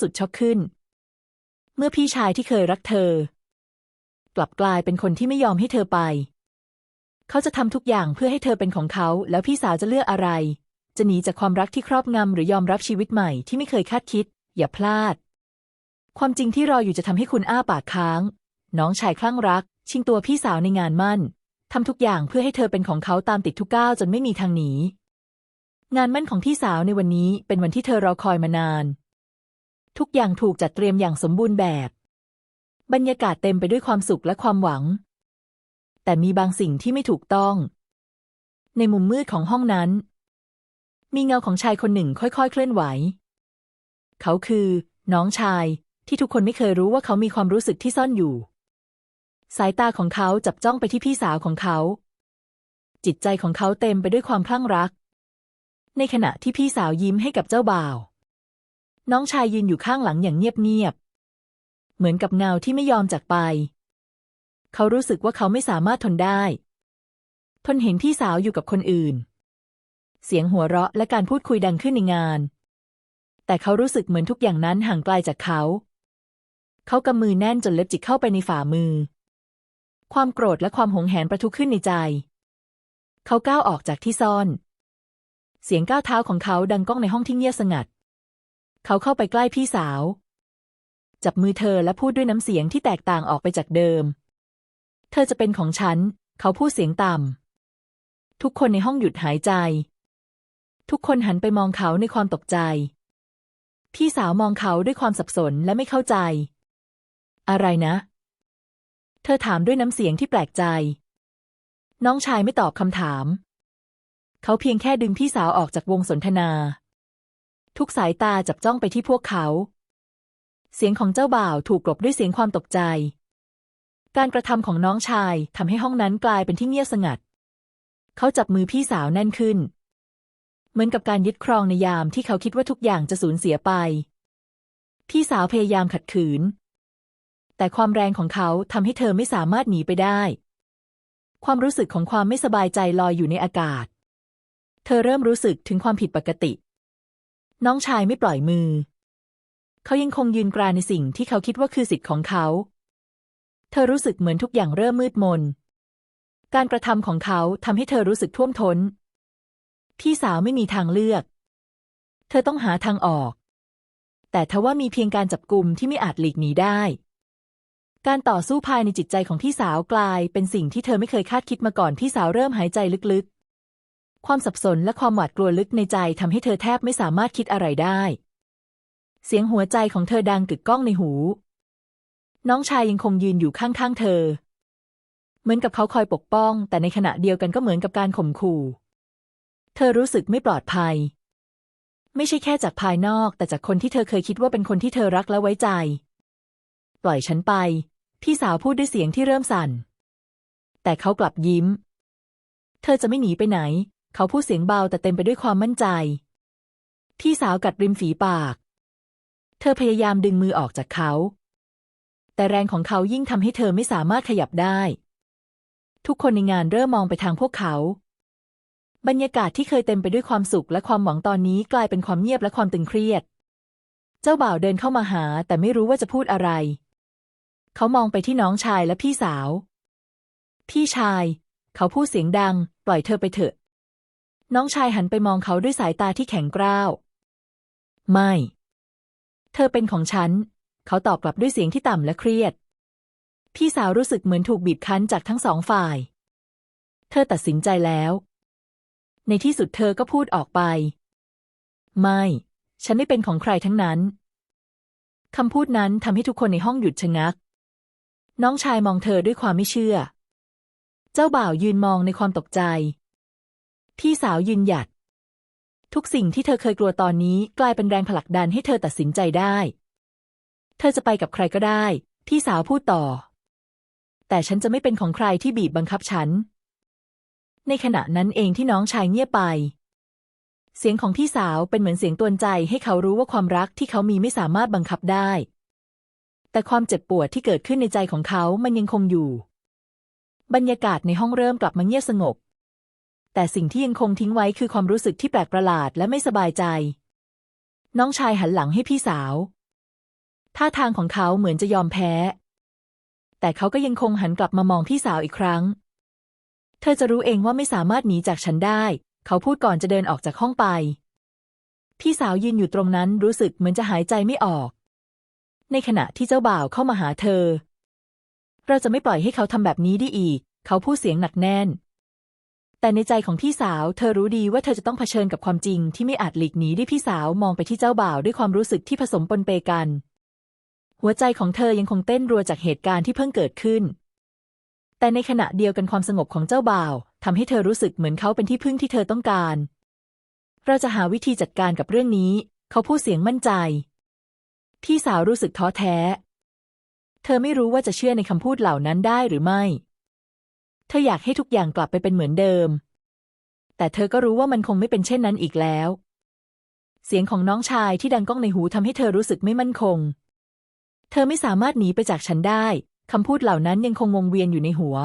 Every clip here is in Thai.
สุดช็อกขึ้น เมื่อพี่ชายที่เคยรักเธอ กลับกลายเป็นคนที่ไม่ยอมให้เธอไป เขาจะทำทุกอย่างเพื่อให้เธอเป็นของเขา แล้วพี่สาวจะเลือกอะไร จะหนีจากความรักที่ครอบงำหรือยอมรับชีวิตใหม่ที่ไม่เคยคาดคิด อย่าพลาด ความจริงที่รออยู่จะทำให้คุณอ้าปากค้าง น้องชายคลั่งรัก ชิงตัวพี่สาวในงานมั่นทำทุกอย่างเพื่อให้เธอเป็นของเขาตามติดทุกก้าวจนไม่มีทางหนีงานมั่นของพี่สาวในวันนี้เป็นวันที่เธอรอคอยมานาน ทุกอย่างถูกจัดเตรียมอย่างสมบูรณ์แบบ บรรยากาศเต็มไปด้วยความสุขและความหวัง แต่มีบางสิ่งที่ไม่ถูกต้อง ในมุมมืดของห้องนั้น มีเงาของชายคนหนึ่งค่อยๆ เคลื่อนไหว เขาคือ น้องชายที่ทุกคนไม่เคยรู้ว่าเขามีความรู้สึกที่ซ่อนอยู่ สายตาของเขาจับจ้องไปที่พี่สาวของเขา จิตใจของเขาเต็มไปด้วยความคลั่งรัก ในขณะที่พี่สาวยิ้มให้กับเจ้าบ่าว น้องชายยืนอยู่ข้างหลังอย่างเงียบๆ เหมือนกับเงาที่ไม่ยอมจากไป เขารู้สึกว่าเขาไม่สามารถทนได้ ทนเห็นพี่สาวอยู่กับคนอื่น เสียงหัวเราะและการพูดคุยดังขึ้นในงาน แต่เขารู้สึกเหมือนทุกอย่างนั้นห่างไกลจากเขา เขากำมือแน่นจนเล็บจิกเข้าไปในฝ่ามือ ความโกรธและความหงแหนประทุขึ้นในใจ เขาก้าวออกจากที่ซ่อน เสียงก้าวเท้าของเขาดังก้องในห้องที่เงียบสงัด เขาเข้าไปใกล้พี่สาว จับมือเธอและพูดด้วยน้ำเสียงที่แตกต่างออกไปจากเดิม เธอจะเป็นของฉัน เขาพูดเสียงต่ำ ทุกคนในห้องหยุดหายใจ ทุกคนหันไปมองเขาในความตกใจ พี่สาวมองเขาด้วยความสับสนและไม่เข้าใจ อะไรนะ เธอถามด้วยน้ำเสียงที่แปลกใจ น้องชายไม่ตอบคำถาม เขาเพียงแค่ดึงพี่สาวออกจากวงสนทนา ทุกสายตาจับจ้องไปที่พวกเขา เสียงของเจ้าบ่าวถูกกลบด้วยเสียงความตกใจ การกระทำของน้องชายทำให้ห้องนั้นกลายเป็นที่เงียบสงัด เขาจับมือพี่สาวแน่นขึ้น เหมือนกับการยึดครองในยามที่เขาคิดว่าทุกอย่างจะสูญเสียไป พี่สาวพยายามขัดขืน แต่ความแรงของเขาทำให้เธอไม่สามารถหนีไปได้ ความรู้สึกของความไม่สบายใจลอยอยู่ในอากาศ เธอเริ่มรู้สึกถึงความผิดปกติ น้องชายไม่ปล่อยมือ เขายังคงยืนกรานในสิ่งที่เขาคิดว่าคือสิทธิ์ของเขา เธอรู้สึกเหมือนทุกอย่างเริ่มมืดมน การกระทำของเขาทำให้เธอรู้สึกท่วมท้น พี่สาวไม่มีทางเลือก เธอต้องหาทางออก แต่ทว่ามีเพียงการจับกลุ่มที่ไม่อาจหลีกหนีได้ การต่อสู้ภายในจิตใจของพี่สาวกลายเป็นสิ่งที่เธอไม่เคยคาดคิดมาก่อนพี่สาวเริ่มหายใจลึกๆ ความสับสนและความหวาดกลัวลึกในใจทำให้เธอแทบไม่สามารถคิดอะไรได้ เสียงหัวใจของเธอดังกึกก้องในหู น้องชายยังคงยืนอยู่ข้างๆเธอ เหมือนกับเขาคอยปกป้อง แต่ในขณะเดียวกันก็เหมือนกับการข่มขู่ เธอรู้สึกไม่ปลอดภัย ไม่ใช่แค่จากภายนอก แต่จากคนที่เธอเคยคิดว่าเป็นคนที่เธอรักและไว้ใจ ปล่อยฉันไป พี่สาวพูดด้วยเสียงที่เริ่มสั่น แต่เขากลับยิ้ม เธอจะไม่หนีไปไหน เขาพูดเสียงเบาแต่เต็มไปด้วยความมั่นใจ พี่สาวกัดริมฝีปาก เธอพยายามดึงมือออกจากเขา แต่แรงของเขายิ่งทำให้เธอไม่สามารถขยับได้ ทุกคนในงานเริ่มมองไปทางพวกเขา บรรยากาศที่เคยเต็มไปด้วยความสุขและความหวังตอนนี้กลายเป็นความเงียบและความตึงเครียด เจ้าบ่าวเดินเข้ามาหา แต่ไม่รู้ว่าจะพูดอะไร เขามองไปที่น้องชายและพี่สาว พี่ชาย เขาพูดเสียงดัง ปล่อยเธอไปเถอะ น้องชายหันไปมองเขาด้วยสายตาที่แข็งกร้าว ไม่ เธอเป็นของฉัน เขาตอบกลับด้วยเสียงที่ต่ำและเครียด พี่สาวรู้สึกเหมือนถูกบีบคั้นจากทั้งสองฝ่าย เธอตัดสินใจแล้ว ในที่สุดเธอก็พูดออกไป ไม่ ฉันไม่เป็นของใครทั้งนั้นคำพูดนั้นทำให้ทุกคนในห้องหยุดชะงัก น้องชายมองเธอด้วยความไม่เชื่อ เจ้าบ่าวยืนมองในความตกใจ พี่สาวยืนหยัด ทุกสิ่งที่เธอเคยกลัวตอนนี้กลายเป็นแรงผลักดันให้เธอตัดสินใจได้ เธอจะไปกับใครก็ได้ พี่สาวพูดต่อ แต่ฉันจะไม่เป็นของใครที่บีบบังคับฉัน ในขณะนั้นเองที่น้องชายเงียบไป เสียงของพี่สาวเป็นเหมือนเสียงตวนใจให้เขารู้ว่าความรักที่เขามีไม่สามารถบังคับได้ แต่ความเจ็บปวดที่เกิดขึ้นในใจของเขามันยังคงอยู่ บรรยากาศในห้องเริ่มกลับมาเงียบสงบ แต่สิ่งที่ยังคงทิ้งไว้คือความรู้สึกที่แปลกประหลาดและไม่สบายใจ น้องชายหันหลังให้พี่สาว ท่าทางของเขาเหมือนจะยอมแพ้ แต่เขาก็ยังคงหันกลับมามองพี่สาวอีกครั้ง เธอจะรู้เองว่าไม่สามารถหนีจากฉันได้ เขาพูดก่อนจะเดินออกจากห้องไป พี่สาวยืนอยู่ตรงนั้นรู้สึกเหมือนจะหายใจไม่ออก ในขณะที่เจ้าบ่าวเข้ามาหาเธอ เราจะไม่ปล่อยให้เขาทำแบบนี้ได้อีก เขาพูดเสียงหนักแน่น แต่ในใจของพี่สาว เธอรู้ดีว่าเธอจะต้องเผชิญกับความจริงที่ไม่อาจหลีกหนีได้พี่สาวมองไปที่เจ้าบ่าวด้วยความรู้สึกที่ผสมปนเปกัน หัวใจของเธอยังคงเต้นรัวจากเหตุการณ์ที่เพิ่งเกิดขึ้น แต่ในขณะเดียวกันความสงบของเจ้าบ่าวทำให้เธอรู้สึกเหมือนเขาเป็นที่พึ่งที่เธอต้องการ เราจะหาวิธีจัดการกับเรื่องนี้ เขาพูดเสียงมั่นใจ พี่สาวรู้สึกท้อแท้ เธอไม่รู้ว่าจะเชื่อในคำพูดเหล่านั้นได้หรือไม่ เธออยากให้ทุกอย่างกลับไปเป็นเหมือนเดิม แต่เธอก็รู้ว่ามันคงไม่เป็นเช่นนั้นอีกแล้ว เสียงของน้องชายที่ดังก้องในหูทำให้เธอรู้สึกไม่มั่นคง เธอไม่สามารถหนีไปจากฉันได้คำพูดเหล่านั้นยังคงวงเวียนอยู่ในหัว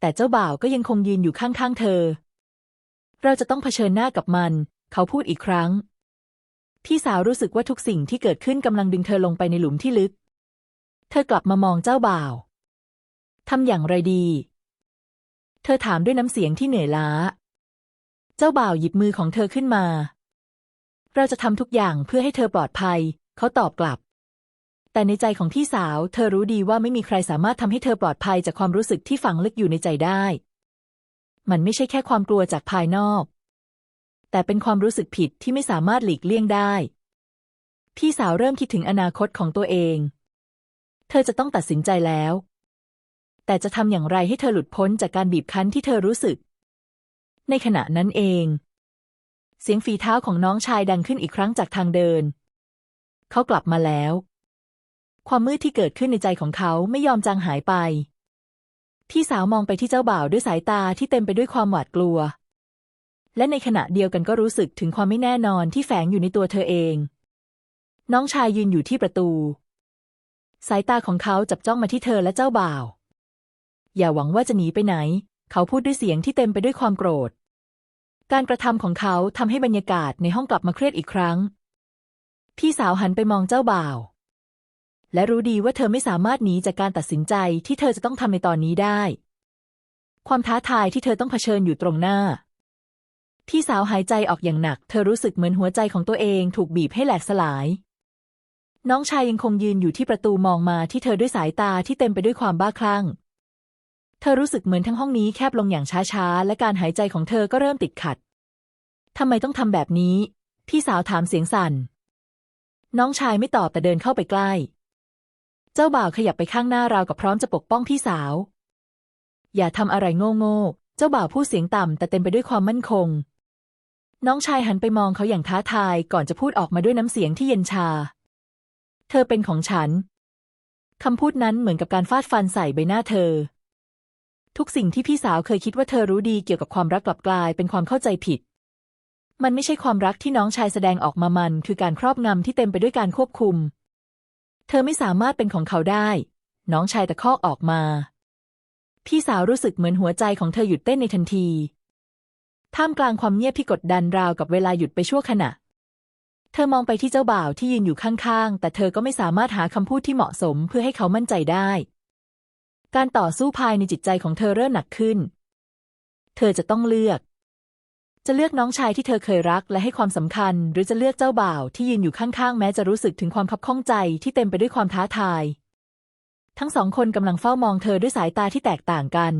แต่เจ้าบ่าวก็ยังคงยืนอยู่ข้างๆเธอ เราจะต้องเผชิญหน้ากับมัน เขาพูดอีกครั้ง พี่สาวรู้สึกว่าทุกสิ่งที่เกิดขึ้นกำลังดึงเธอลงไปในหลุมที่ลึก เธอกลับมามองเจ้าบ่าวทำอย่างไรดี เธอถามด้วยน้ำเสียงที่เหนื่อยล้า เจ้าบ่าวหยิบมือของเธอขึ้นมา เราจะทำทุกอย่างเพื่อให้เธอปลอดภัย เขาตอบกลับ แต่ในใจของพี่สาว เธอรู้ดีว่าไม่มีใครสามารถทำให้เธอปลอดภัยจากความรู้สึกที่ฝังลึกอยู่ในใจได้ มันไม่ใช่แค่ความกลัวจากภายนอก แต่เป็นความรู้สึกผิดที่ไม่สามารถหลีกเลี่ยงได้ พี่สาวเริ่มคิดถึงอนาคตของตัวเอง เธอจะต้องตัดสินใจแล้ว แต่จะทำอย่างไรให้เธอหลุดพ้นจากการบีบคั้นที่เธอรู้สึก ในขณะนั้นเอง เสียงฝีเท้าของน้องชายดังขึ้นอีกครั้งจากทางเดิน เขากลับมาแล้ว ความมืดที่เกิดขึ้นในใจของเขาไม่ยอมจางหายไป พี่สาวมองไปที่เจ้าบ่าวด้วยสายตาที่เต็มไปด้วยความหวาดกลัว และในขณะเดียวกันก็รู้สึกถึงความไม่แน่นอนที่แฝงอยู่ในตัวเธอเอง น้องชายยืนอยู่ที่ประตู สายตาของเขาจับจ้องมาที่เธอและเจ้าบ่าว อย่าหวังว่าจะหนีไปไหน เขาพูดด้วยเสียงที่เต็มไปด้วยความโกรธ การกระทำของเขาทำให้บรรยากาศในห้องกลับมาเครียดอีกครั้ง พี่สาวหันไปมองเจ้าบ่าว และรู้ดีว่าเธอไม่สามารถหนีจากการตัดสินใจที่เธอจะต้องทำในตอนนี้ได้ ความท้าทายที่เธอต้องเผชิญอยู่ตรงหน้า พี่สาวหายใจออกอย่างหนัก เธอรู้สึกเหมือนหัวใจของตัวเองถูกบีบให้แหลกสลายน้องชายยังคงยืนอยู่ที่ประตูมองมาที่เธอด้วยสายตาที่เต็มไปด้วยความบ้าคลั่ง เธอรู้สึกเหมือนทั้งห้องนี้แคบลงอย่างช้าๆ และการหายใจของเธอก็เริ่มติดขัด ทำไมต้องทำแบบนี้ พี่สาวถามเสียงสั่น น้องชายไม่ตอบแต่เดินเข้าไปใกล้ เจ้าบ่าวขยับไปข้างหน้าราวกับพร้อมจะปกป้องพี่สาว อย่าทำอะไรโง่ๆ เจ้าบ่าวพูดเสียงต่ำแต่เต็มไปด้วยความมั่นคง น้องชายหันไปมองเขาอย่างท้าทายก่อนจะพูดออกมาด้วยน้ำเสียงที่เย็นชา เธอเป็นของฉันคำพูดนั้นเหมือนกับการฟาดฟันใส่ใบหน้าเธอ ทุกสิ่งที่พี่สาวเคยคิดว่าเธอรู้ดีเกี่ยวกับความรักกลับกลายเป็นความเข้าใจผิด มันไม่ใช่ความรักที่น้องชายแสดงออกมามัน คือการครอบงำที่เต็มไปด้วยการควบคุม เธอไม่สามารถเป็นของเขาได้ น้องชายตะคอกออกมา พี่สาวรู้สึกเหมือนหัวใจของเธอหยุดเต้นในทันทีท่ามกลางความเงียบที่กดดันราวกับเวลาหยุดไปชั่วขณะ เธอมองไปที่เจ้าบ่าวที่ยืนอยู่ข้างๆ แต่เธอก็ไม่สามารถหาคำพูดที่เหมาะสมเพื่อให้เขามั่นใจได้ การต่อสู้ภายในจิตใจของเธอเริ่มหนักขึ้น เธอจะต้องเลือก จะเลือกน้องชายที่เธอเคยรักและให้ความสำคัญ หรือจะเลือกเจ้าบ่าวที่ยืนอยู่ข้างๆ แม้จะรู้สึกถึงความคับข้องใจที่เต็มไปด้วยความท้าทาย ทั้งสองคนกำลังเฝ้ามองเธอด้วยสายตาที่แตกต่างกัน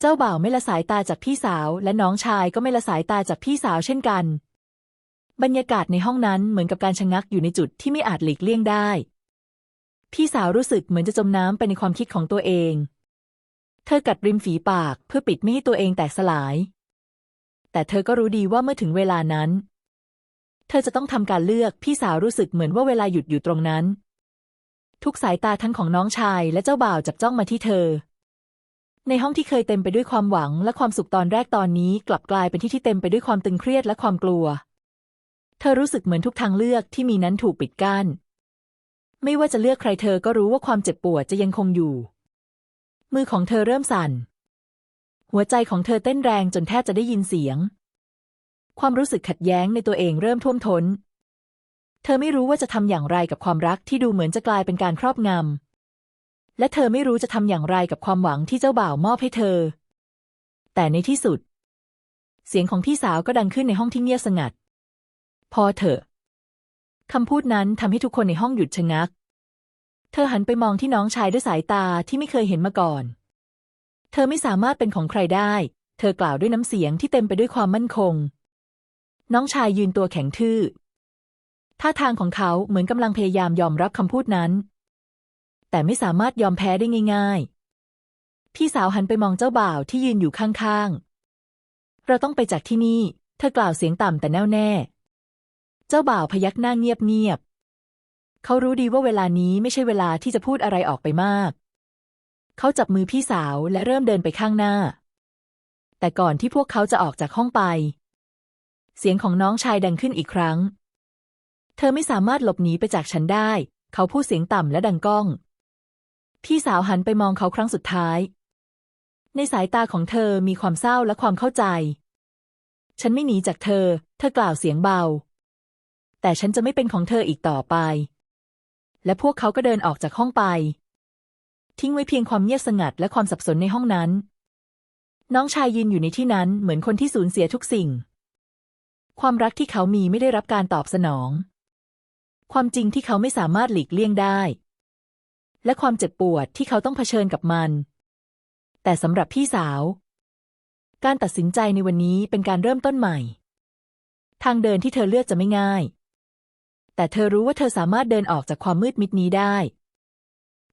เจ้าบ่าวไม่ละสายตาจากพี่สาว และน้องชายก็ไม่ละสายตาจากพี่สาวเช่นกัน บรรยากาศในห้องนั้นเหมือนกับการชะงักอยู่ในจุดที่ไม่อาจหลีกเลี่ยงได้ พี่สาวรู้สึกเหมือนจะจมน้ำไปในความคิดของตัวเอง เธอกัดริมฝีปากเพื่อปิดไม่ให้ตัวเองแตกสลาย แต่เธอก็รู้ดีว่าเมื่อถึงเวลานั้น เธอจะต้องทำการเลือกพี่สาวรู้สึกเหมือนว่าเวลาหยุดอยู่ตรงนั้น ทุกสายตาทั้งของน้องชายและเจ้าบ่าวจับจ้องมาที่เธอ ในห้องที่เคยเต็มไปด้วยความหวังและความสุขตอนแรกตอนนี้กลับกลายเป็นที่ที่เต็มไปด้วยความตึงเครียดและความกลัว เธอรู้สึกเหมือนทุกทางเลือกที่มีนั้นถูกปิดกั้น ไม่ว่าจะเลือกใครเธอก็รู้ว่าความเจ็บปวดจะยังคงอยู่ มือของเธอเริ่มสั่น หัวใจของเธอเต้นแรงจนแทบจะได้ยินเสียง ความรู้สึกขัดแย้งในตัวเองเริ่มท่วมท้น เธอไม่รู้ว่าจะทำอย่างไรกับความรักที่ดูเหมือนจะกลายเป็นการครอบงำ และเธอไม่รู้จะทำอย่างไรกับความหวังที่เจ้าบ่าวมอบให้เธอ แต่ในที่สุด เสียงของพี่สาวก็ดังขึ้นในห้องที่เงียบสงัด พอเถอะ คำพูดนั้นทำให้ทุกคนในห้องหยุดชะงัก เธอหันไปมองที่น้องชายด้วยสายตาที่ไม่เคยเห็นมาก่อน เธอไม่สามารถเป็นของใครได้ เธอกล่าวด้วยน้ำเสียงที่เต็มไปด้วยความมั่นคง น้องชายยืนตัวแข็งทื่อ ท่าทางของเขาเหมือนกำลังพยายามยอมรับคำพูดนั้น แต่ไม่สามารถยอมแพ้ได้ง่าย ๆ พี่สาวหันไปมองเจ้าบ่าวที่ยืนอยู่ข้างๆ เราต้องไปจากที่นี่ เธอกล่าวเสียงต่ำแต่แน่วแน่ จ้าบ่าวพยักหน้าเงียบๆเขารู้ดีว่าเวลานี้ไม่ใช่เวลาที่จะพูดอะไรออกไปมาก เขาจับมือพี่สาวและเริ่มเดินไปข้างหน้า แต่ก่อนที่พวกเขาจะออกจากห้องไป เสียงของน้องชายดังขึ้นอีกครั้ง เธอไม่สามารถหลบหนีไปจากฉันได้ เขาพูดเสียงต่ำและดังก้อง พี่สาวหันไปมองเขาครั้งสุดท้าย ในสายตาของเธอมีความเศร้าและความเข้าใจ ฉันไม่หนีจากเธอ เธอกล่าวเสียงเบา แต่ฉันจะไม่เป็นของเธออีกต่อไป และพวกเขาก็เดินออกจากห้องไป ทิ้งไว้เพียงความเงียบสงัดและความสับสนในห้องนั้น น้องชายยืนอยู่ในที่นั้นเหมือนคนที่สูญเสียทุกสิ่ง ความรักที่เขามีไม่ได้รับการตอบสนอง ความจริงที่เขาไม่สามารถหลีกเลี่ยงได้ และความเจ็บปวดที่เขาต้องเผชิญกับมัน แต่สำหรับพี่สาว การตัดสินใจในวันนี้เป็นการเริ่มต้นใหม่ ทางเดินที่เธอเลือกจะไม่ง่าย แต่เธอรู้ว่าเธอสามารถเดินออกจากความมืดมิดนี้ได้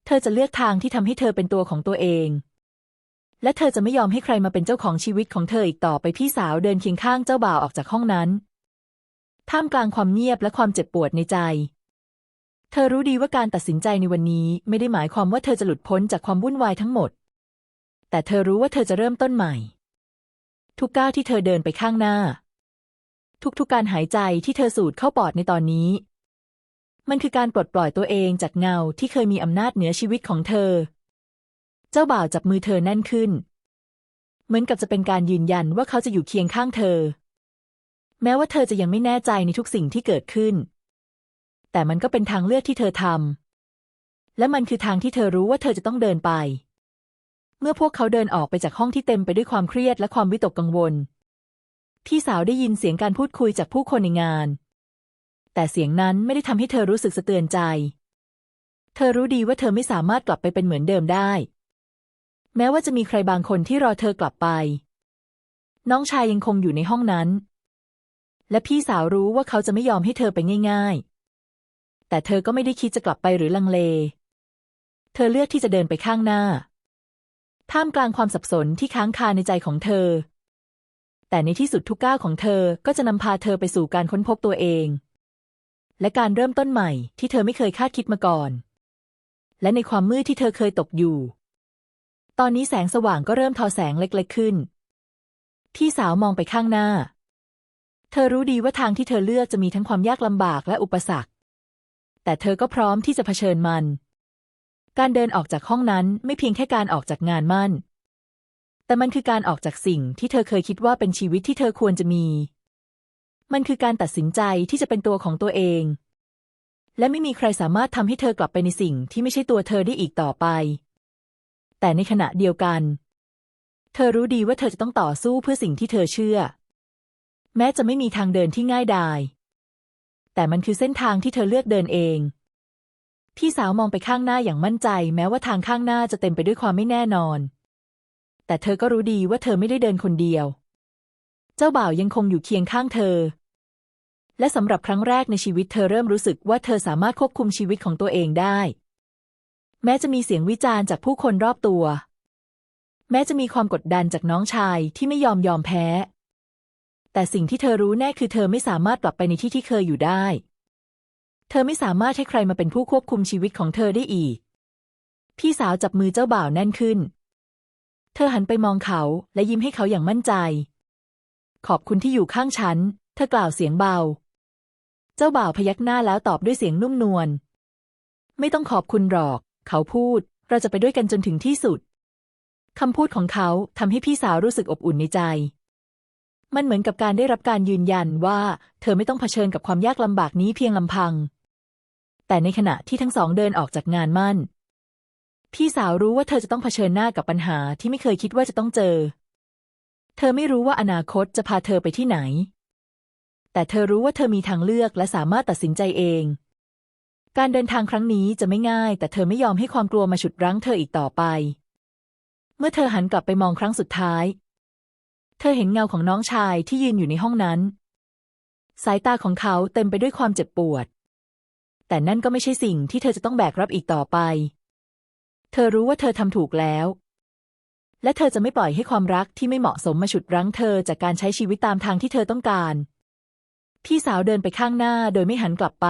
เธอจะเลือกทางที่ทำให้เธอเป็นตัวของตัวเอง และเธอจะไม่ยอมให้ใครมาเป็นเจ้าของชีวิตของเธออีกต่อไปพี่สาวเดินเคียงข้างเจ้าบ่าวออกจากห้องนั้น ท่ามกลางความเงียบและความเจ็บปวดในใจ เธอรู้ดีว่าการตัดสินใจในวันนี้ไม่ได้หมายความว่าเธอจะหลุดพ้นจากความวุ่นวายทั้งหมด แต่เธอรู้ว่าเธอจะเริ่มต้นใหม่ ทุกก้าวที่เธอเดินไปข้างหน้าทุกๆการหายใจที่เธอสูดเข้าปอดในตอนนี้ มันคือการปลดปล่อยตัวเองจากเงาที่เคยมีอำนาจเหนือชีวิตของเธอ เจ้าบ่าวจับมือเธอแน่นขึ้น เหมือนกับจะเป็นการยืนยันว่าเขาจะอยู่เคียงข้างเธอ แม้ว่าเธอจะยังไม่แน่ใจในทุกสิ่งที่เกิดขึ้น แต่มันก็เป็นทางเลือกที่เธอทำและมันคือทางที่เธอรู้ว่าเธอจะต้องเดินไป เมื่อพวกเขาเดินออกไปจากห้องที่เต็มไปด้วยความเครียดและความวิตกกังวล พี่สาวได้ยินเสียงการพูดคุยจากผู้คนในงาน แต่เสียงนั้นไม่ได้ทำให้เธอรู้สึกสะเตือนใจ เธอรู้ดีว่าเธอไม่สามารถกลับไปเป็นเหมือนเดิมได้ แม้ว่าจะมีใครบางคนที่รอเธอกลับไป น้องชายยังคงอยู่ในห้องนั้น และพี่สาวรู้ว่าเขาจะไม่ยอมให้เธอไปง่าย ๆ แต่เธอก็ไม่ได้คิดจะกลับไปหรือลังเล เธอเลือกที่จะเดินไปข้างหน้า ท่ามกลางความสับสนที่ค้างคาในใจของเธอแต่ในที่สุดทุกก้าวของเธอก็จะนำพาเธอไปสู่การค้นพบตัวเอง และการเริ่มต้นใหม่ที่เธอไม่เคยคาดคิดมาก่อน และในความมืดที่เธอเคยตกอยู่ ตอนนี้แสงสว่างก็เริ่มทอแสงเล็กๆขึ้น พี่สาวมองไปข้างหน้า เธอรู้ดีว่าทางที่เธอเลือกจะมีทั้งความยากลำบากและอุปสรรค แต่เธอก็พร้อมที่จะเผชิญมัน การเดินออกจากห้องนั้นไม่เพียงแค่การออกจากงานมั่น แต่มันคือการออกจากสิ่งที่เธอเคยคิดว่าเป็นชีวิตที่เธอควรจะมี มันคือการตัดสินใจที่จะเป็นตัวของตัวเอง และไม่มีใครสามารถทำให้เธอกลับไปในสิ่งที่ไม่ใช่ตัวเธอได้อีกต่อไป แต่ในขณะเดียวกัน เธอรู้ดีว่าเธอจะต้องต่อสู้เพื่อสิ่งที่เธอเชื่อ แม้จะไม่มีทางเดินที่ง่ายดาย แต่มันคือเส้นทางที่เธอเลือกเดินเอง พี่สาวมองไปข้างหน้าอย่างมั่นใจ แม้ว่าทางข้างหน้าจะเต็มไปด้วยความไม่แน่นอน แต่เธอก็รู้ดีว่าเธอไม่ได้เดินคนเดียว เจ้าบ่าวยังคงอยู่เคียงข้างเธอ และสำหรับครั้งแรกในชีวิตเธอเริ่มรู้สึกว่าเธอสามารถควบคุมชีวิตของตัวเองได้ แม้จะมีเสียงวิจารณ์จากผู้คนรอบตัว แม้จะมีความกดดันจากน้องชายที่ไม่ยอมยอมแพ้ แต่สิ่งที่เธอรู้แน่คือเธอไม่สามารถกลับไปในที่ที่เคยอยู่ได้ เธอไม่สามารถให้ใครมาเป็นผู้ควบคุมชีวิตของเธอได้อีก พี่สาวจับมือเจ้าบ่าวแน่นขึ้น เธอหันไปมองเขาและยิ้มให้เขาอย่างมั่นใจ ขอบคุณที่อยู่ข้างฉัน เธอกล่าวเสียงเบา จ้าบ่าวพยักหน้าแล้วตอบด้วยเสียงนุ่มนวล ไม่ต้องขอบคุณหรอก เขาพูด เราจะไปด้วยกันจนถึงที่สุด คำพูดของเขาทำให้พี่สาวรู้สึกอบอุ่นในใจ มันเหมือนกับการได้รับการยืนยันว่า เธอไม่ต้องเผชิญกับความยากลำบากนี้เพียงลำพัง แต่ในขณะที่ทั้งสองเดินออกจากงานมั่น พี่สาวรู้ว่าเธอจะต้องเผชิญหน้ากับปัญหาที่ไม่เคยคิดว่าจะต้องเจอ เธอไม่รู้ว่าอนาคตจะพาเธอไปที่ไหน แต่เธอรู้ว่าเธอมีทางเลือกและสามารถตัดสินใจเอง การเดินทางครั้งนี้จะไม่ง่าย แต่เธอไม่ยอมให้ความกลัวมาฉุดรั้งเธออีกต่อไป เมื่อเธอหันกลับไปมองครั้งสุดท้าย เธอเห็นเงาของน้องชายที่ยืนอยู่ในห้องนั้น สายตาของเขาเต็มไปด้วยความเจ็บปวด แต่นั่นก็ไม่ใช่สิ่งที่เธอจะต้องแบกรับอีกต่อไป เธอรู้ว่าเธอทำถูกแล้วและเธอจะไม่ปล่อยให้ความรักที่ไม่เหมาะสมมาฉุดรั้งเธอจากการใช้ชีวิตตามทางที่เธอต้องการ พี่สาวเดินไปข้างหน้าโดยไม่หันกลับไป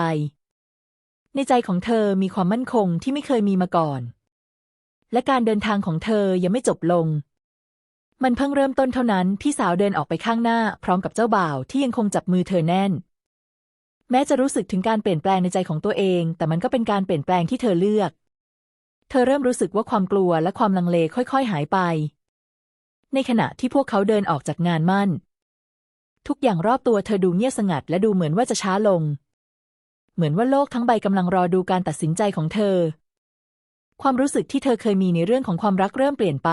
ในใจของเธอมีความมั่นคงที่ไม่เคยมีมาก่อน และการเดินทางของเธอยังไม่จบลง มันเพิ่งเริ่มต้นเท่านั้น พี่สาวเดินออกไปข้างหน้า พร้อมกับเจ้าบ่าวที่ยังคงจับมือเธอแน่น แม้จะรู้สึกถึงการเปลี่ยนแปลงในใจของตัวเอง แต่มันก็เป็นการเปลี่ยนแปลงที่เธอเลือก เธอเริ่มรู้สึกว่าความกลัวและความลังเลค่อย ๆ หายไป ในขณะที่พวกเขาเดินออกจากงานมั่น ทุกอย่างรอบตัวเธอดูเงียบสงัดและดูเหมือนว่าจะช้าลง เหมือนว่าโลกทั้งใบกำลังรอดูการตัดสินใจของเธอ ความรู้สึกที่เธอเคยมีในเรื่องของความรักเริ่มเปลี่ยนไป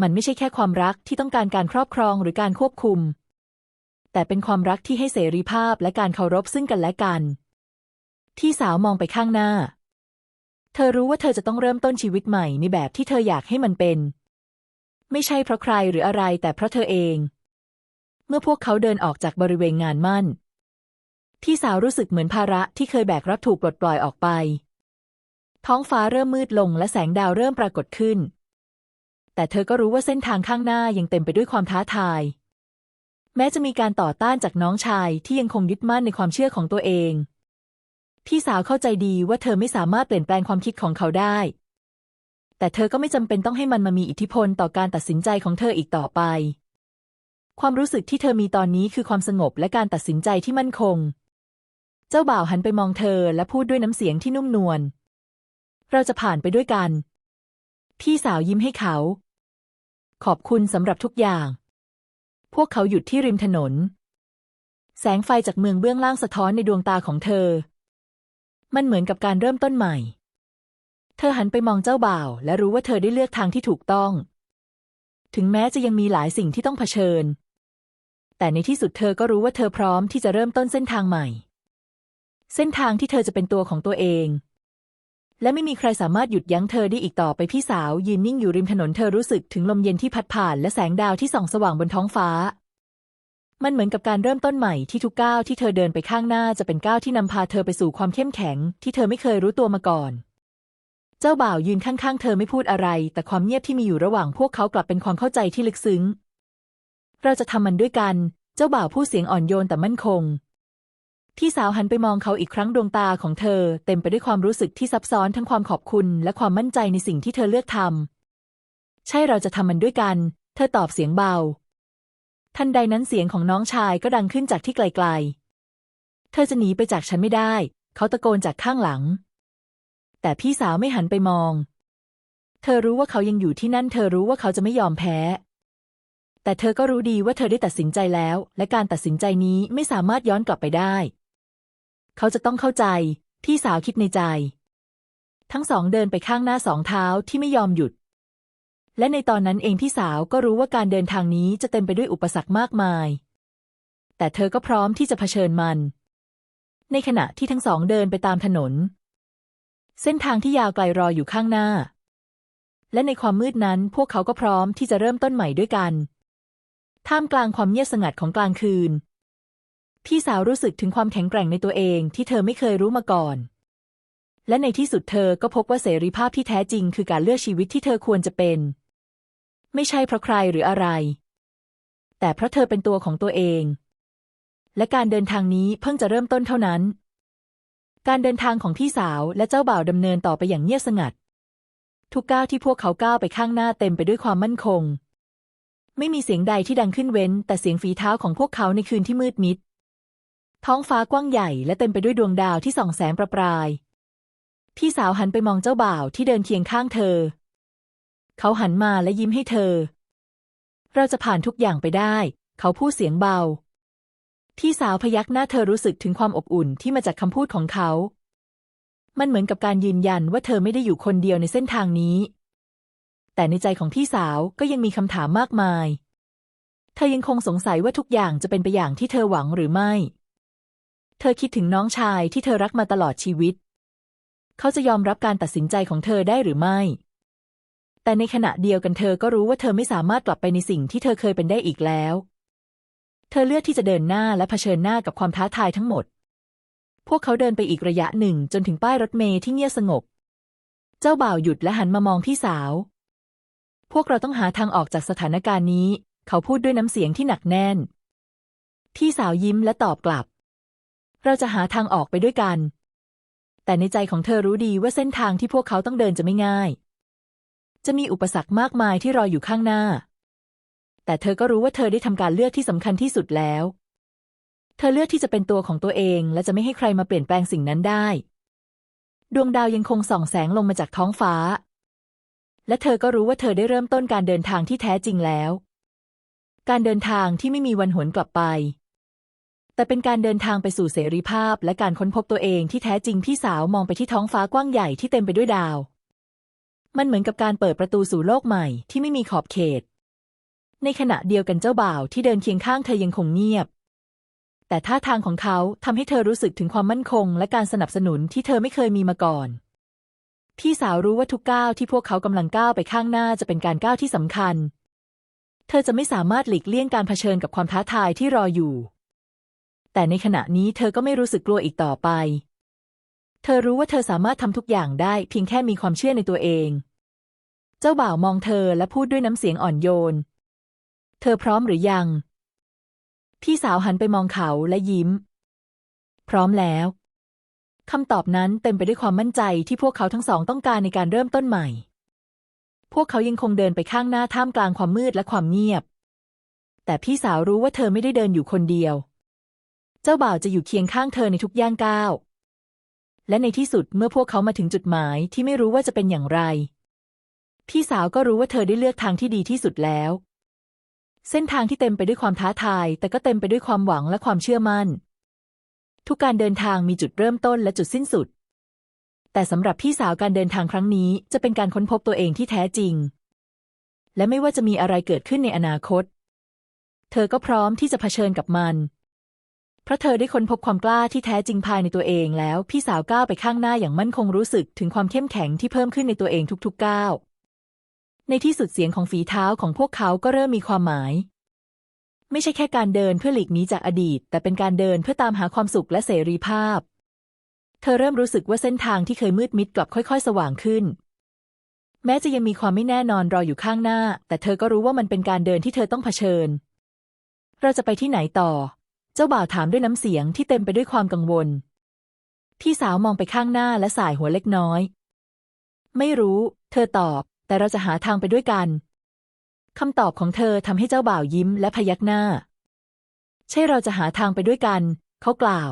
มันไม่ใช่แค่ความรักที่ต้องการการครอบครองหรือการควบคุม แต่เป็นความรักที่ให้เสรีภาพและการเคารพซึ่งกันและกัน ที่สาวมองไปข้างหน้า เธอรู้ว่าเธอจะต้องเริ่มต้นชีวิตใหม่ในแบบที่เธออยากให้มันเป็น ไม่ใช่เพราะใครหรืออะไรแต่เพราะเธอเอง มื่อพวกเขาเดินออกจากบริเวณงานมั่น พี่สาวรู้สึกเหมือนภาระที่เคยแบกรับถูกปลดปล่อยออกไป ท้องฟ้าเริ่มมืดลงและแสงดาวเริ่มปรากฏขึ้น แต่เธอก็รู้ว่าเส้นทางข้างหน้ายังเต็มไปด้วยความท้าทาย แม้จะมีการต่อต้านจากน้องชายที่ยังคงยึดมั่นในความเชื่อของตัวเอง พี่สาวเข้าใจดีว่าเธอไม่สามารถเปลี่ยนแปลงความคิดของเขาได้ แต่เธอก็ไม่จำเป็นต้องให้มันมามีอิทธิพลต่อการตัดสินใจของเธออีกต่อไป ความรู้สึกที่เธอมีตอนนี้คือความสงบและการตัดสินใจที่มั่นคง เจ้าบ่าวหันไปมองเธอและพูดด้วยน้ำเสียงที่นุ่มนวล เราจะผ่านไปด้วยกัน พี่สาวยิ้มให้เขา ขอบคุณสำหรับทุกอย่าง พวกเขาหยุดที่ริมถนน แสงไฟจากเมืองเบื้องล่างสะท้อนในดวงตาของเธอ มันเหมือนกับการเริ่มต้นใหม่ เธอหันไปมองเจ้าบ่าว และรู้ว่าเธอได้เลือกทางที่ถูกต้อง ถึงแม้จะยังมีหลายสิ่งที่ต้องเผชิญ แต่ในที่สุดเธอก็รู้ว่าเธอพร้อมที่จะเริ่มต้นเส้นทางใหม่ เส้นทางที่เธอจะเป็นตัวของตัวเอง และไม่มีใครสามารถหยุดยั้งเธอได้อีกต่อไปพี่สาว ยืนนิ่งอยู่ริมถนนเธอรู้สึกถึงลมเย็นที่พัดผ่านและแสงดาวที่ส่องสว่างบนท้องฟ้า มันเหมือนกับการเริ่มต้นใหม่ที่ทุกก้าวที่เธอเดินไปข้างหน้าจะเป็นก้าวที่นำพาเธอไปสู่ความเข้มแข็ง ที่เธอไม่เคยรู้ตัวมาก่อน เจ้าบ่าวยืนข้างๆ เธอไม่พูดอะไร แต่ความเงียบที่มีอยู่ระหว่างพวกเขากลับเป็นความเข้าใจที่ลึกซึ้ง เราจะทำมันด้วยกัน เจ้าบ่าวพูดเสียงอ่อนโยนแต่มั่นคงพี่สาวหันไปมองเขาอีกครั้งดวงตาของเธอ เต็มไปด้วยความรู้สึกที่ซับซ้อนทั้งความขอบคุณ และความมั่นใจในสิ่งที่เธอเลือกทำใช่เราจะทำมันด้วยกัน เธอตอบเสียงเบา ทันใดนั้นเสียงของน้องชายก็ดังขึ้นจากที่ไกลๆ เธอจะหนีไปจากฉันไม่ได้ เขาตะโกนจากข้างหลัง แต่พี่สาวไม่หันไปมอง เธอรู้ว่าเขายังอยู่ที่นั่น เธอรู้ว่าเขาจะไม่ยอมแพ้ แต่เธอก็รู้ดีว่าเธอได้ตัดสินใจแล้ว และการตัดสินใจนี้ไม่สามารถย้อนกลับไปได้ เขาจะต้องเข้าใจ พี่สาวคิดในใจ ทั้งสองเดินไปข้างหน้าสองเท้าที่ไม่ยอมหยุด และในตอนนั้นเองพี่สาวก็รู้ว่าการเดินทางนี้จะเต็มไปด้วยอุปสรรคมากมาย แต่เธอก็พร้อมที่จะเผชิญมัน ในขณะที่ทั้งสองเดินไปตามถนน เส้นทางที่ยาวไกลรออยู่ข้างหน้า และในความมืดนั้นพวกเขาก็พร้อมที่จะเริ่มต้นใหม่ด้วยกัน ท่ามกลางความเงียบสงัดของกลางคืน พี่สาวรู้สึกถึงความแข็งแกร่งในตัวเองที่เธอไม่เคยรู้มาก่อน และในที่สุดเธอก็พบว่าเสรีภาพที่แท้จริงคือการเลือกชีวิตที่เธอควรจะเป็น ไม่ใช่เพราะใครหรืออะไร แต่เพราะเธอเป็นตัวของตัวเอง และการเดินทางนี้เพิ่งจะเริ่มต้นเท่านั้น การเดินทางของพี่สาวและเจ้าบ่าวดำเนินต่อไปอย่างเงียบสงัด ทุกก้าวที่พวกเขาก้าวไปข้างหน้าเต็มไปด้วยความมั่นคง ไม่มีเสียงใดที่ดังขึ้นเว้น แต่เสียงฝีเท้าของพวกเขาในคืนที่มืดมิด ท้องฟ้ากว้างใหญ่และเต็มไปด้วยดวงดาวที่ส่องแสงประปราย พี่สาวหันไปมองเจ้าบ่าวที่เดินเคียงข้างเธอ เขาหันมาและยิ้มให้เธอ เราจะผ่านทุกอย่างไปได้ เขาพูดเสียงเบา พี่สาวพยักหน้าเธอรู้สึกถึงความอบอุ่นที่มาจากคำพูดของเขา มันเหมือนกับการยืนยันว่าเธอไม่ได้อยู่คนเดียวในเส้นทางนี้ แต่ในใจของพี่สาวก็ยังมีคำถามมากมาย เธอยังคงสงสัยว่าทุกอย่างจะเป็นไปอย่างที่เธอหวังหรือไม่ เธอคิดถึงน้องชายที่เธอรักมาตลอดชีวิต เขาจะยอมรับการตัดสินใจของเธอได้หรือไม่ แต่ในขณะเดียวกันเธอก็รู้ว่าเธอไม่สามารถกลับไปในสิ่งที่เธอเคยเป็นได้อีกแล้ว เธอเลือกที่จะเดินหน้าและเผชิญหน้ากับความท้าทายทั้งหมด พวกเขาเดินไปอีกระยะหนึ่งจนถึงป้ายรถเมล์ที่เงียบสงบ เจ้าบ่าวหยุดและหันมามองพี่สาว พวกเราต้องหาทางออกจากสถานการณ์นี้ เขาพูดด้วยน้ำเสียงที่หนักแน่นพี่สาวยิ้มและตอบกลับ เราจะหาทางออกไปด้วยกัน แต่ในใจของเธอรู้ดีว่าเส้นทางที่พวกเขาต้องเดินจะไม่ง่าย จะมีอุปสรรคมากมายที่รออยู่ข้างหน้า แต่เธอก็รู้ว่าเธอได้ทำการเลือกที่สำคัญที่สุดแล้ว เธอเลือกที่จะเป็นตัวของตัวเอง และจะไม่ให้ใครมาเปลี่ยนแปลงสิ่งนั้นได้ ดวงดาวยังคงส่องแสงลงมาจากท้องฟ้า และเธอก็รู้ว่าเธอได้เริ่มต้นการเดินทางที่แท้จริงแล้ว การเดินทางที่ไม่มีวันหวนกลับไป แต่เป็นการเดินทางไปสู่เสรีภาพ และการค้นพบตัวเองที่แท้จริงพี่สาวมองไปที่ท้องฟ้ากว้างใหญ่ที่เต็มไปด้วยดาว มันเหมือนกับการเปิดประตูสู่โลกใหม่ที่ไม่มีขอบเขต ในขณะเดียวกันเจ้าบ่าวที่เดินเคียงข้างเธอยังคงเงียบ แต่ท่าทางของเขาทำให้เธอรู้สึกถึงความมั่นคง และการสนับสนุนที่เธอไม่เคยมีมาก่อน พี่สาวรู้ว่าทุกก้าวที่พวกเขากำลังก้าวไปข้างหน้าจะเป็นการก้าวที่สำคัญ เธอจะไม่สามารถหลีกเลี่ยงการเผชิญกับความท้าทายที่รออยู่ แต่ในขณะนี้เธอก็ไม่รู้สึกกลัวอีกต่อไป เธอรู้ว่าเธอสามารถทำทุกอย่างได้เพียงแค่มีความเชื่อในตัวเอง เจ้าบ่าวมองเธอและพูดด้วยน้ำเสียงอ่อนโยน เธอพร้อมหรือยัง พี่สาวหันไปมองเขาและยิ้ม พร้อมแล้ว คำตอบนั้นเต็มไปด้วยความมั่นใจที่พวกเขาทั้งสองต้องการในการเริ่มต้นใหม่ พวกเขายังคงเดินไปข้างหน้าท่ามกลางความมืดและความเงียบ แต่พี่สาวรู้ว่าเธอไม่ได้เดินอยู่คนเดียว เจ้าบ่าวจะอยู่เคียงข้างเธอในทุกย่างก้าว และในที่สุดเมื่อพวกเขามาถึงจุดหมายที่ไม่รู้ว่าจะเป็นอย่างไร พี่สาวก็รู้ว่าเธอได้เลือกทางที่ดีที่สุดแล้ว เส้นทางที่เต็มไปด้วยความท้าทาย แต่ก็เต็มไปด้วยความหวังและความเชื่อมั่น ทุกการเดินทางมีจุดเริ่มต้นและจุดสิ้นสุด แต่สำหรับพี่สาวการเดินทางครั้งนี้จะเป็นการค้นพบตัวเองที่แท้จริง และไม่ว่าจะมีอะไรเกิดขึ้นในอนาคต เธอก็พร้อมที่จะเผชิญกับมัน เพราะเธอได้ค้นพบความกล้าที่แท้จริงภายในตัวเองแล้วพี่สาวก้าวไปข้างหน้าอย่างมั่นคงรู้สึกถึงความเข้มแข็งที่เพิ่มขึ้นในตัวเองทุกๆก้าวในที่สุดเสียงของฝีเท้าของพวกเขาก็เริ่มมีความหมาย ไม่ใช่แค่การเดินเพื่อหลีกหนีจากอดีต แต่เป็นการเดินเพื่อตามหาความสุขและเสรีภาพ เธอเริ่มรู้สึกว่าเส้นทางที่เคยมืดมิดกลับค่อย ๆ สว่างขึ้น แม้จะยังมีความไม่แน่นอนรออยู่ข้างหน้า แต่เธอก็รู้ว่ามันเป็นการเดินที่เธอต้องเผชิญ เราจะไปที่ไหนต่อ เจ้าบ่าวถามด้วยน้ำเสียงที่เต็มไปด้วยความกังวล พี่สาวมองไปข้างหน้าและสายหัวเล็กน้อย ไม่รู้ เธอตอบ แต่เราจะหาทางไปด้วยกัน คำตอบของเธอทำให้เจ้าบ่าวยิ้มและพยักหน้า ใช่เราจะหาทางไปด้วยกัน เขากล่าว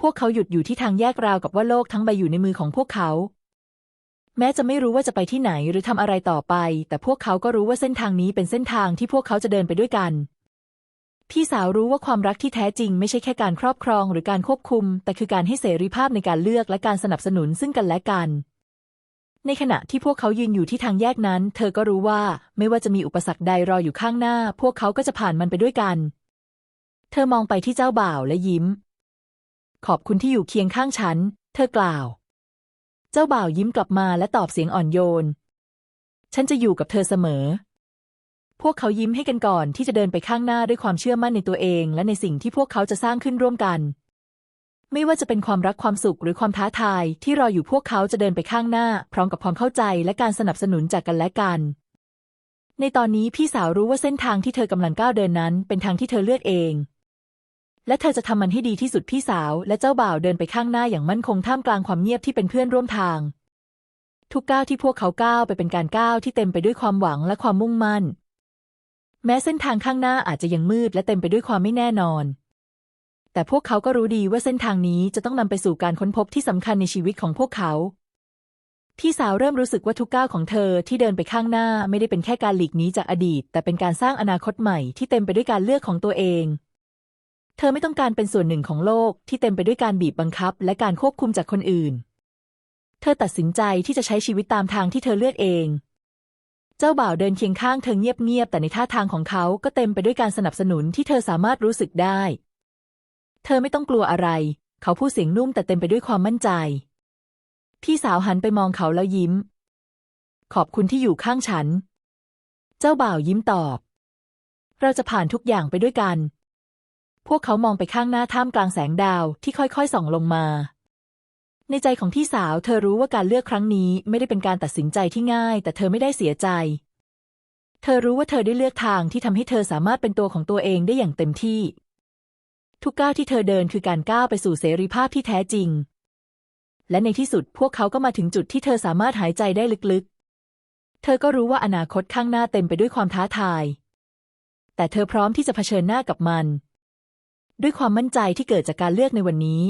พวกเขาหยุดอยู่ที่ทางแยกราวกับว่าโลกทั้งใบอยู่ในมือของพวกเขา แม้จะไม่รู้ว่าจะไปที่ไหนหรือทำอะไรต่อไป แต่พวกเขาก็รู้ว่าเส้นทางนี้เป็นเส้นทางที่พวกเขาจะเดินไปด้วยกัน พี่สาวรู้ว่าความรักที่แท้จริง ไม่ใช่แค่การครอบครองหรือการควบคุม แต่คือการให้เสรีภาพในการเลือกและการสนับสนุนซึ่งกันและกัน ในขณะที่พวกเขายืนอยู่ที่ทางแยกนั้น เธอก็รู้ว่าไม่ว่าจะมีอุปสรรคใดรออยู่ข้างหน้า พวกเขาก็จะผ่านมันไปด้วยกัน เธอมองไปที่เจ้าบ่าวและยิ้ม ขอบคุณที่อยู่เคียงข้างฉัน เธอกล่าว เจ้าบ่าวยิ้มกลับมาและตอบเสียงอ่อนโยน ฉันจะอยู่กับเธอเสมอ พวกเขายิ้มให้กันก่อนที่จะเดินไปข้างหน้าด้วยความเชื่อมั่นในตัวเอง และในสิ่งที่พวกเขาจะสร้างขึ้นร่วมกัน ไม่ว่าจะเป็นความรักความสุขหรือความท้าทาย ที่รออยู่พวกเขาจะเดินไปข้างหน้า พร้อมกับความเข้าใจและการสนับสนุนจากกันและกัน ในตอนนี้พี่สาวรู้ว่าเส้นทางที่เธอกำลังก้าวเดินนั้น เป็นทางที่เธอเลือกเอง และเธอจะทำมันให้ดีที่สุดพี่สาว และเจ้าบ่าวเดินไปข้างหน้าอย่างมั่นคงท่ามกลางความเงียบที่เป็นเพื่อนร่วมทาง ทุกก้าวที่พวกเขาก้าวไปเป็นการก้าวที่เต็มไปด้วยความหวังและความมุ่งมั่น แม้เส้นทางข้างหน้าอาจจะยังมืดและเต็มไปด้วยความไม่แน่นอน แต่พวกเขาก็รู้ดีว่าเส้นทางนี้จะต้องนำไปสู่การค้นพบที่สำคัญในชีวิตของพวกเขาพี่สาวเริ่มรู้สึกว่าทุกก้าวของเธอที่เดินไปข้างหน้าไม่ได้เป็นแค่การหลีกหนีจากอดีต แต่เป็นการสร้างอนาคตใหม่ที่เต็มไปด้วยการเลือกของตัวเอง เธอไม่ต้องการเป็นส่วนหนึ่งของโลกที่เต็มไปด้วยการบีบบังคับ และการควบคุมจากคนอื่น เธอตัดสินใจที่จะใช้ชีวิตตามทางที่เธอเลือกเอง เจ้าบ่าวเดินเคียงข้างเธอเงียบๆแต่ในท่าทางของเขาก็เต็มไปด้วยการสนับสนุนที่เธอสามารถรู้สึกได้ เธอไม่ต้องกลัวอะไร เขาพูดเสียงนุ่มแต่เต็มไปด้วยความมั่นใจ พี่สาวหันไปมองเขาแล้วยิ้ม ขอบคุณที่อยู่ข้างฉัน เจ้าบ่าวยิ้มตอบ เราจะผ่านทุกอย่างไปด้วยกัน พวกเขามองไปข้างหน้าท่ามกลางแสงดาวที่ค่อยๆส่องลงมา ในใจของพี่สาวเธอรู้ว่าการเลือกครั้งนี้ไม่ได้เป็นการตัดสินใจที่ง่าย แต่เธอไม่ได้เสียใจ เธอรู้ว่าเธอได้เลือกทางที่ทำให้เธอสามารถเป็นตัวของตัวเองได้อย่างเต็มที่ ทุกก้าวที่เธอเดินคือการก้าวไปสู่เสรีภาพที่แท้จริง และในที่สุดพวกเขาก็มาถึงจุดที่เธอสามารถหายใจได้ลึกๆ เธอก็รู้ว่าอนาคตข้างหน้าเต็มไปด้วยความท้าทาย แต่เธอพร้อมที่จะเผชิญหน้ากับมัน ด้วยความมั่นใจที่เกิดจากการเลือกในวันนี้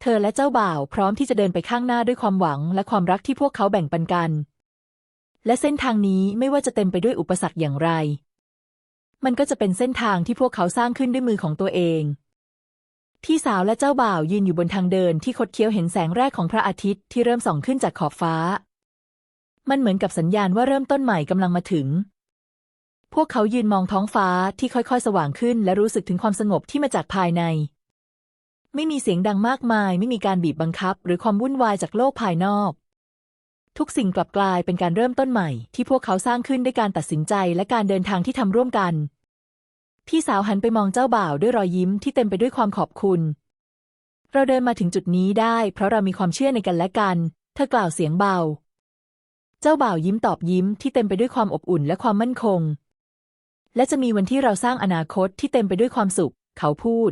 เธอและเจ้าบ่าวพร้อมที่จะเดินไปข้างหน้าด้วยความหวังและความรักที่พวกเขาแบ่งปันกัน และเส้นทางนี้ไม่ว่าจะเต็มไปด้วยอุปสรรคอย่างไร มันก็จะเป็นเส้นทางที่พวกเขาสร้างขึ้นด้วยมือของตัวเองพี่สาวและเจ้าบ่าวยืนอยู่บนทางเดินที่คดเคี้ยวเห็นแสงแรกของพระอาทิตย์ที่เริ่มส่องขึ้นจากขอบฟ้า มันเหมือนกับสัญญาณว่าเริ่มต้นใหม่กำลังมาถึง พวกเขายืนมองท้องฟ้าที่ค่อยๆ สว่างขึ้น และรู้สึกถึงความสงบที่มาจากภายใน ไม่มีเสียงดังมากมาย ไม่มีการบีบบังคับ หรือความวุ่นวายจากโลกภายนอก ทุกสิ่งกลับกลายเป็นการเริ่มต้นใหม่ ที่พวกเขาสร้างขึ้นด้วยการตัดสินใจและการเดินทางที่ทำร่วมกัน พี่สาวหันไปมองเจ้าบ่าวด้วยรอยยิ้มที่เต็มไปด้วยความขอบคุณ เราเดินมาถึงจุดนี้ได้ เพราะเรามีความเชื่อในกันและกัน เธอกล่าวเสียงเบา เจ้าบ่าวยิ้มตอบยิ้มที่เต็มไปด้วยความอบอุ่นและความมั่นคง และจะมีวันที่เราสร้างอนาคตที่เต็มไปด้วยความสุข เขาพูด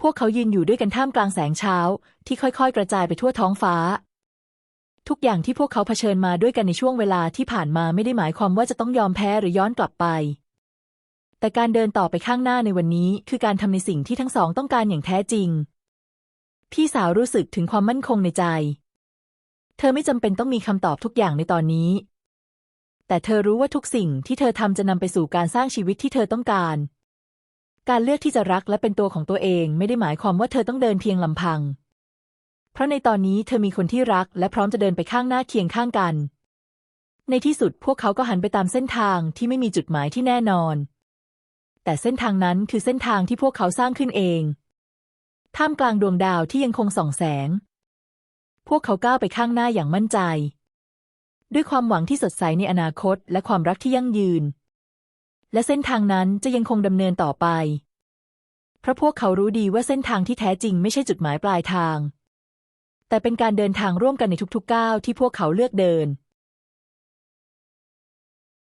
พวกเขายืนอยู่ด้วยกันท่ามกลางแสงเช้า ที่ค่อยๆ กระจายไปทั่วท้องฟ้า ทุกอย่างที่พวกเขาเผชิญมาด้วยกันในช่วงเวลาที่ผ่านมาไม่ได้หมายความว่าจะต้องยอมแพ้หรือย้อนกลับไป แต่การเดินต่อไปข้างหน้าในวันนี้คือการทำในสิ่งที่ทั้งสองต้องการอย่างแท้จริง พี่สาวรู้สึกถึงความมั่นคงในใจ เธอไม่จำเป็นต้องมีคำตอบทุกอย่างในตอนนี้ แต่เธอรู้ว่าทุกสิ่งที่เธอทำจะนำไปสู่การสร้างชีวิตที่เธอต้องการ การเลือกที่จะรักและเป็นตัวของตัวเองไม่ได้หมายความว่าเธอต้องเดินเพียงลำพัง เพราะในตอนนี้เธอมีคนที่รักและพร้อมจะเดินไปข้างหน้าเคียงข้างกัน ในที่สุดพวกเขาก็หันไปตามเส้นทางที่ไม่มีจุดหมายที่แน่นอน แต่เส้นทางนั้นคือเส้นทางที่พวกเขาสร้างขึ้นเอง ท่ามกลางดวงดาวที่ยังคงส่องแสง พวกเขาก้าวไปข้างหน้าอย่างมั่นใจ ด้วยความหวังที่สดใสในอนาคต และความรักที่ยั่งยืน และเส้นทางนั้นจะยังคงดำเนินต่อไป เพราะพวกเขารู้ดีว่าเส้นทางที่แท้จริงไม่ใช่จุดหมายปลายทาง แต่เป็นการเดินทางร่วมกันในทุกๆก้าวที่พวกเขาเลือกเดิน